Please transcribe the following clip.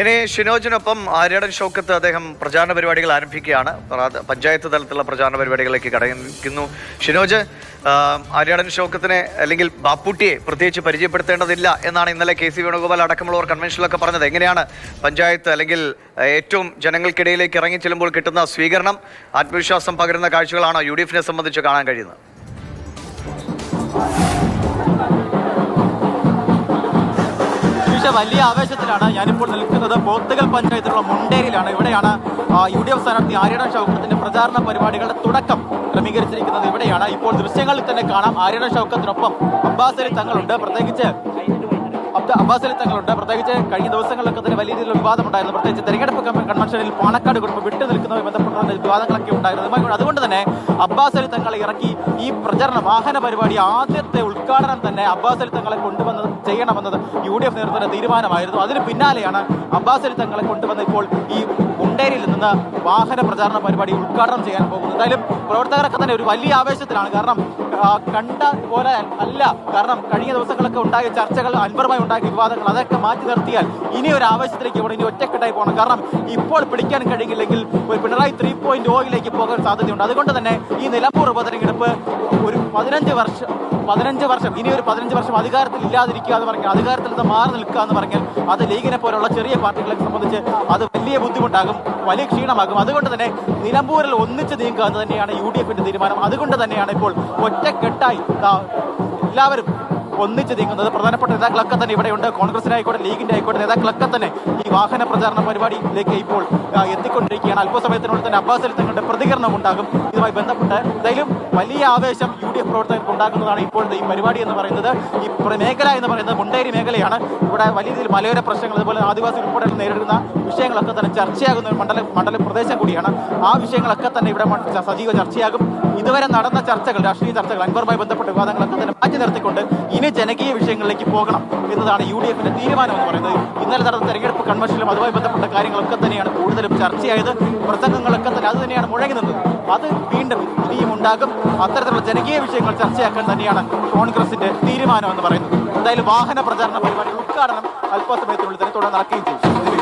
ഇനി ഷിനോജിനൊപ്പം ആര്യടൻ ഷോക്കത്ത് അദ്ദേഹം പ്രചാരണ പരിപാടികൾ ആരംഭിക്കുകയാണ്. പഞ്ചായത്ത് തലത്തിലുള്ള പ്രചാരണ പരിപാടികളിലേക്ക് കടക്കുന്നു. ഷിനോജ് ആര്യടൻ ഷോക്കത്തിനെ അല്ലെങ്കിൽ ബാപ്പുട്ടിയെ പ്രത്യേകിച്ച് പരിചയപ്പെടുത്തേണ്ടതില്ല എന്നാണ് ഇന്നലെ കെ സി വേണുഗോപാൽ അടക്കമുള്ളവർ കൺവെൻഷനിലൊക്കെ പറഞ്ഞത്. എങ്ങനെയാണ് പഞ്ചായത്ത് അല്ലെങ്കിൽ ഏറ്റവും ജനങ്ങൾക്കിടയിലേക്ക് ഇറങ്ങി ചെല്ലുമ്പോൾ കിട്ടുന്ന സ്വീകരണം ആത്മവിശ്വാസം പകരുന്ന കാഴ്ചകളാണോ യു ഡി എഫിനെ സംബന്ധിച്ച് കാണാൻ കഴിയുന്നത്? പക്ഷേ വലിയ ആവേശത്തിലാണ് ഞാനിപ്പോൾ നിൽക്കുന്നത്. പോത്തുകൽ പഞ്ചായത്തിലുള്ള മുണ്ടേരിയിലാണ്. ഇവിടെയാണ് യു ഡി എഫ് സ്ഥാനാർത്ഥി ആര്യട ഷൗക്കത്തിന്റെ പ്രചാരണ പരിപാടികളുടെ തുടക്കം ക്രമീകരിച്ചിരിക്കുന്നത്. ഇവിടെയാണ്. ഇപ്പോൾ ദൃശ്യങ്ങളിൽ തന്നെ കാണാം ആര്യട ഷൗക്കത്തിനൊപ്പം അബ്ബാസ് അലി തങ്ങളുണ്ട്. പ്രത്യേകിച്ച് അബ്ദ- അബ്ബാസ് അലി തങ്ങളുണ്ട്. പ്രത്യേകിച്ച് കഴിഞ്ഞ ദിവസങ്ങളിലൊക്കെ തന്നെ വലിയ രീതിയിലുള്ള വിവാദമുണ്ടായിരുന്നു. പ്രത്യേകിച്ച് തെരഞ്ഞെടുപ്പ് കൺവെൻഷനിൽ പാണക്കാട് കുടുംബം വിട്ടു നിൽക്കുന്നതുമായി ബന്ധപ്പെട്ട വിവാദങ്ങളൊക്കെ ഉണ്ടായിരുന്നു. അതുകൊണ്ട് തന്നെ അബ്ബാസ് അലി തങ്ങളെ ഇറക്കി ഈ പ്രചരണ വാഹന പരിപാടി ആദ്യത്തെ ഉദ്ഘാടനം തന്നെ അബ്ബാസ് അലി തങ്ങളെ കൊണ്ടുവന്ന് ചെയ്യണമെന്നത് യു ഡി എഫ് നേതൃത്വത്തിന്റെ തീരുമാനമായിരുന്നു. അതിന് പിന്നാലെയാണ് അബ്ബാസ് അലി തങ്ങളെ കൊണ്ടുവന്ന ഇപ്പോൾ ഈ മുണ്ടേരിയിൽ നിന്ന് വാഹന പ്രചാരണ പരിപാടി ഉദ്ഘാടനം ചെയ്യാൻ പോകുന്നത് എന്തായാലും പ്രവർത്തകരൊക്കെ തന്നെ ഒരു വലിയ ആവേശത്തിലാണ്. കാരണം കണ്ട പോലെ അല്ല. കാരണം കഴിഞ്ഞ ദിവസങ്ങളൊക്കെ ഉണ്ടായ ചർച്ചകൾ അൻവറുമായി ഉണ്ടാക്കിയ വിവാദങ്ങൾ അതൊക്കെ മാറ്റി നിർത്തിയാൽ ഇനി ഒരു ആവേശത്തിലേക്ക് ഇവിടെ ഇനി ഒറ്റക്കെട്ടായി പോകണം. കാരണം ഇപ്പോൾ പിടിക്കാൻ കഴിയില്ലെങ്കിൽ ഒരു പിണറായി ത്രീ പോയിന്റ് ഓയിലേക്ക് പോകാൻ സാധ്യതയുണ്ട്. അതുകൊണ്ട് തന്നെ ഈ നിലമ്പൂർ ഉപതെരഞ്ഞെടുപ്പ് ഒരു പതിനഞ്ച് വർഷം പതിനഞ്ച് വർഷം ഇനി ഒരു പതിനഞ്ച് വർഷം അധികാരത്തിൽ ഇല്ലാതിരിക്കുക എന്ന് പറഞ്ഞാൽ അധികാരത്തിൽ നിന്ന് മാറി നിൽക്കുക എന്ന് പറഞ്ഞാൽ അത് ലീഗിനെ പോലുള്ള ചെറിയ പാർട്ടികളെ സംബന്ധിച്ച് അത് വലിയ ബുദ്ധിമുട്ടാകും വലിയ ക്ഷീണമാകും. അതുകൊണ്ട് തന്നെ നിലമ്പൂരിൽ ഒന്നിച്ച് നീങ്ങുക എന്ന് തന്നെയാണ് യു ഡി എഫിന്റെ തീരുമാനം. അതുകൊണ്ട് തന്നെയാണ് ഇപ്പോൾ ഒറ്റക്കെട്ടായി എല്ലാവരും ഒന്നിച്ച് നീങ്ങുന്നത്. പ്രധാനപ്പെട്ട നേതാക്കളൊക്കെ തന്നെ ഇവിടെയുണ്ട്. കോൺഗ്രസിന്റെ ആയിക്കോട്ടെ ലീഗിന്റെ ആയിക്കോട്ടെ നേതാക്കളൊക്കെ തന്നെ ഈ വാഹന പ്രചാരണ പരിപാടിയിലേക്ക് ഇപ്പോൾ എത്തിക്കൊണ്ടിരിക്കുകയാണ്. അല്പസമയത്തിനുള്ളിൽ തന്നെ അബ്ബാസിൽ തങ്ങളുടെ പ്രതികരണം ഉണ്ടാകും. ഇതുമായി ബന്ധപ്പെട്ട് എന്തായാലും വലിയ ആവേശം യു ഡി എഫ് പ്രവർത്തകർക്ക് ഉണ്ടാക്കുന്നതാണ് ഇപ്പോഴത്തെ ഈ പരിപാടി എന്ന് പറയുന്നത്. ഈ മേഖല എന്ന് പറയുന്നത് മുണ്ടേരി മേഖലയാണ് ഇവിടെ വലിയ രീതിയിൽ മലയോര പ്രശ്നങ്ങൾ അതുപോലെ ആദിവാസി ഉൾപ്പെടെ നേരിടുന്ന വിഷയങ്ങളൊക്കെ തന്നെ ചർച്ചയാകുന്ന ഒരു മണ്ഡല മണ്ഡല പ്രദേശം കൂടിയാണ്. ആ വിഷയങ്ങളൊക്കെ തന്നെ ഇവിടെ സജീവ ചർച്ചയാകും. ഇതുവരെ നടന്ന ചർച്ചകൾ രാഷ്ട്രീയ ചർച്ചകൾ അൻവറുമായി ബന്ധപ്പെട്ട വിവാദങ്ങളൊക്കെ തന്നെ മാറ്റി നിർത്തിക്കൊണ്ട് ഇനി ജനകീയ വിഷയങ്ങളിലേക്ക് പോകണം എന്നതാണ് യു ഡി എഫിന്റെ തീരുമാനം എന്ന് പറയുന്നത്. ഇന്നലെ നടന്ന തെരഞ്ഞെടുപ്പ് കൺവെൻഷനിലും അതുമായി ബന്ധപ്പെട്ട കാര്യങ്ങളൊക്കെ തന്നെയാണ് കൂടുതലും ചർച്ചയായത്. പ്രസംഗങ്ങളൊക്കെ തന്നെ അത് തന്നെയാണ് മുഴങ്ങി നിന്നത്. അത് വീണ്ടും ഇനിയും ഉണ്ടാകും. അത്തരത്തിലുള്ള ജനകീയ വിഷയങ്ങൾ ചർച്ചയാക്കാൻ തന്നെയാണ് കോൺഗ്രസിന്റെ തീരുമാനം എന്ന് പറയുന്നത്. എന്തായാലും വാഹന പ്രചാരണ പരിപാടി ഉദ്ഘാടനം അല്പസമയത്തിനുള്ളിൽ തന്നെ തുടർന്ന് നടക്കുകയും ചെയ്യും.